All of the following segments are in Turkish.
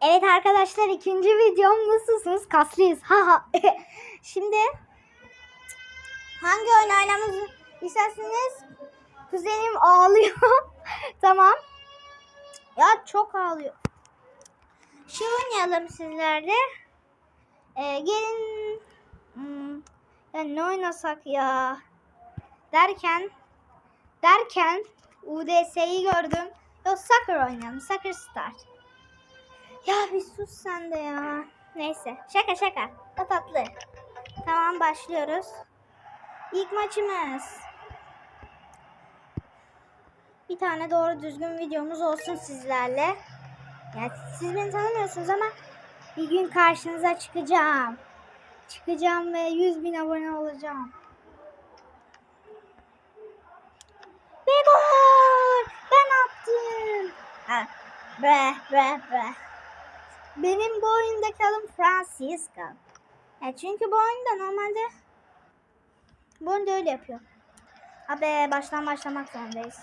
Evet arkadaşlar ikinci videom nasılsınız? Kaslıyız. Haha. Şimdi hangi oyun oynamamızı isterseniz kuzenim ağlıyor. tamam. Ya çok ağlıyor. Şu oynayalım sizlerle. Ee, gelin hmm, ya ne oynasak ya derken derken UDS'yi gördüm. Yok soccer oynayalım. Soccer start. Ya bir sus sen de ya. Neyse. Şaka şaka. O tatlı. Tamam başlıyoruz. İlk maçımız. Bir tane doğru düzgün videomuz olsun sizlerle. Ya siz beni tanımıyorsunuz ama bir gün karşınıza çıkacağım. Çıkacağım ve 100 bin abone olacağım. Ve gol! Ben attım. Ha, bre bre bre. Benim bu oyundaki adım Francisco. Ya çünkü bu oyunda normalde bu oyunda öyle yapıyor. Abi baştan başlamak zorundayız.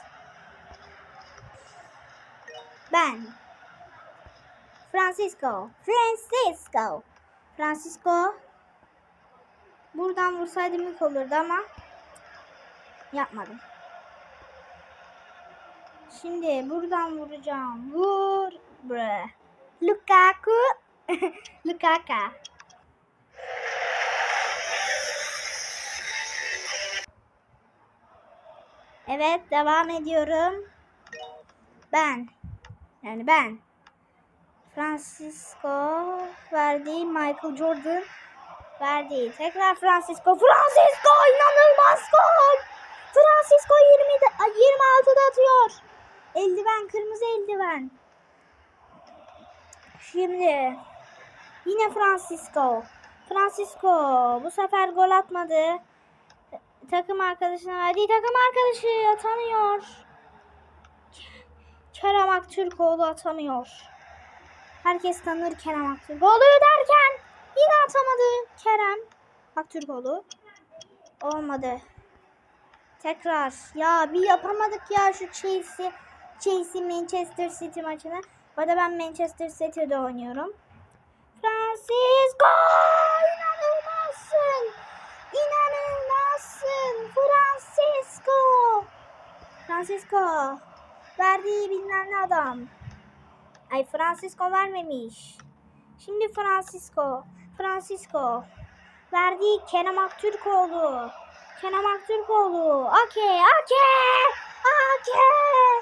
Ben Francisco. Francisco. Francisco. Buradan vursaydım ilk olurdu ama yapmadım. Şimdi buradan vuracağım. Vur. Bre. Lukaku. Lukaka. Evet devam ediyorum. Ben. Yani ben. Francisco verdi. Michael Jordan verdi. Tekrar Francisco. Francisco inanılmaz gol. Francisco 20'de, ay, 26'da atıyor. Eldiven kırmızı eldiven. Şimdi yine Francisco. Francisco bu sefer gol atmadı. Takım arkadaşına verdiği takım arkadaşı atamıyor. Kerem Aktürkoğlu atamıyor. Herkes tanır Kerem Aktürkoğlu derken yine atamadı Kerem Aktürkoğlu. Olmadı. Tekrar. Ya bir yapamadık ya şu Chelsea Chelsea Manchester City maçını. Bu arada ben Manchester City'de oynuyorum. Francisco! İnanılmazsın! İnanılmazsın! Francisco! Francisco! Verdiği bilmem ne adam. Ay Francisco vermemiş. Şimdi Francisco. Francisco. Verdiği Kerem Aktürkoğlu. Kerem Aktürkoğlu. Ake, Ake! Ake!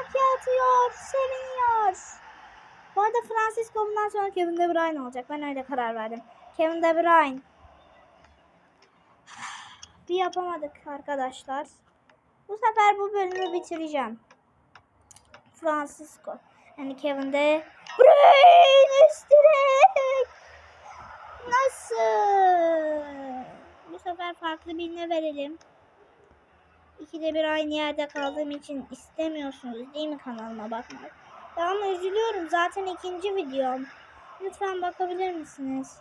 Ake atıyor, seviniyor. Bu arada Francisco bundan sonra Kevin De Bruyne olacak. Ben öyle karar verdim. Kevin De Bruyne. Bir yapamadık arkadaşlar. Bu sefer bu bölümü bitireceğim. Francisco. Yani Kevin De Bruyne üstüne. Nasıl? Bu sefer farklı birine verelim. İkide bir aynı yerde kaldığım için istemiyorsunuz değil mi kanalıma bakmak? Ya ama üzülüyorum zaten ikinci videom. Lütfen bakabilir misiniz?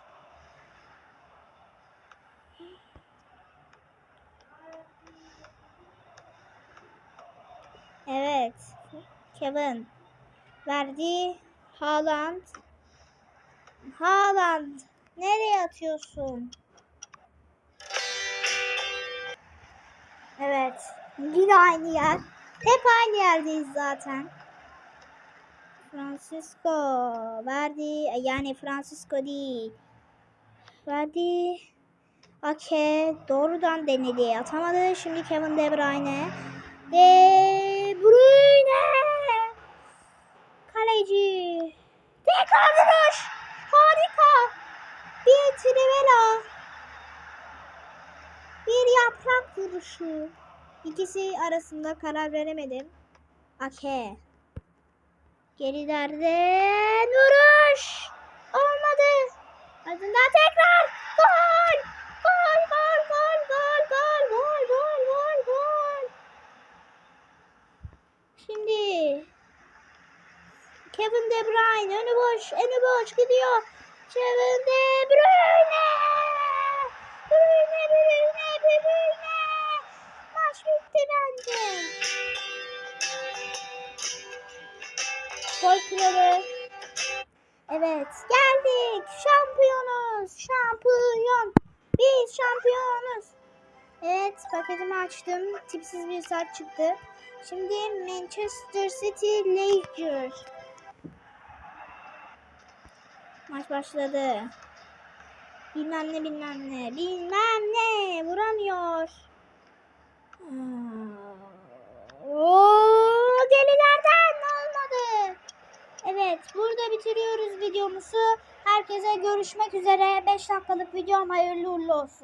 Evet. Kevin. Verdi. Haaland. Haaland. Nereye atıyorsun? Yine aynı yer. Hep aynı yerdeyiz zaten. Francisco verdi yani Francisco değil. Verdi. Ake doğrudan denedi. Atamadı. Şimdi Kevin De Bruyne. De Bruyne. Kaleci. Tekrar vuruş. Harika. Bir trivela. Bir yaprak vuruşu. İkisi arasında karar veremedim. Ake. Gerilerden vuruş. Olmadı. Ardından tekrar. Gol. Gol, gol, gol, gol, gol, gol, gol, gol, gol. Şimdi Kevin De Bruyne önü boş, önü boş gidiyor. Kevin De Bruyne. Bruyne, Bruyne, Bruyne. Bitti bence. Gol. Evet geldik. Şampiyonuz. Şampiyon. Biz şampiyonuz. Evet paketimi açtım. Tipsiz bir saat çıktı. Şimdi Manchester City Lakers. Maç başladı. Bilmem ne bilmem ne. Bilmem ne. Vuramıyor. Oo, delilerden olmadı. Evet burada bitiriyoruz videomuzu. Herkese görüşmek üzere. 5 dakikalık videom hayırlı uğurlu olsun.